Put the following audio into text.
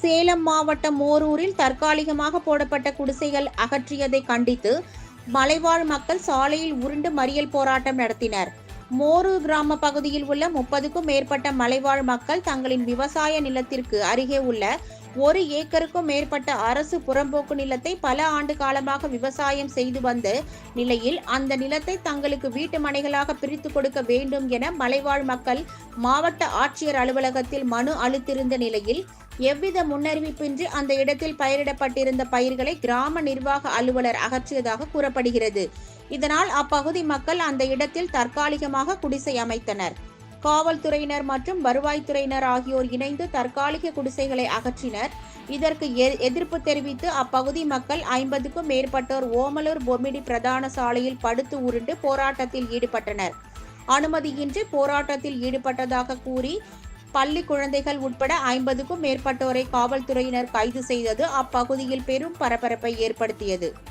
சேலம் மாவட்டம் மோரூரில் தற்காலிகமாக போடப்பட்ட குடிசைகள் அகற்றியதை கண்டித்து மலைவாழ் மக்கள் சாலையில் உருண்டு மறியல் போராட்டம் நடத்தினர். மோரூர் கிராம பகுதியில் உள்ள முப்பதுக்கும் மேற்பட்ட மலைவாழ் மக்கள் தங்களின் விவசாய நிலத்திற்கு அருகே உள்ள ஒரு ஏக்கருக்கும் மேற்பட்ட அரசு புறம்போக்கு நிலத்தை பல ஆண்டு காலமாக விவசாயம் செய்து வந்த நிலையில் அந்த நிலத்தை தங்களுக்கு வீட்டு மனைகளாக பிரித்து கொடுக்க வேண்டும் என மலைவாழ் மக்கள் மாவட்ட ஆட்சியர் அலுவலகத்தில் மனு அளித்திருந்த நிலையில் எவ்வித முன்னறிவிப்பின்றி அந்த இடத்தில் பயிரிடப்பட்டிருந்த பயிர்களை கிராம நிர்வாக அலுவலர் அகற்றியதாக கூறப்படுகிறது. இதனால் அப்பகுதி மக்கள் அந்த இடத்தில் தற்காலிகமாக குடிசை அமைத்தனர். காவல்துறையினர் மற்றும் வருவாய்த்துறையினர் ஆகியோர் இணைந்து தற்காலிக குடிசைகளை அகற்றினர். இதற்கு எ- எதிர்ப்பு தெரிவித்து அப்பகுதி மக்கள் ஐம்பதுக்கும் மேற்பட்டோர் ஓமலூர் பொம்மிடி பிரதான சாலையில் படுத்து உருண்டு போராட்டத்தில் ஈடுபட்டனர். அனுமதியின்றி போராட்டத்தில் ஈடுபட்டதாக கூறி பள்ளி குழந்தைகள் உட்பட ஐம்பதுக்கும் மேற்பட்டோரை காவல்துறையினர் கைது செய்தது அப்பகுதியில் பெரும் பரபரப்பை ஏற்படுத்தியது.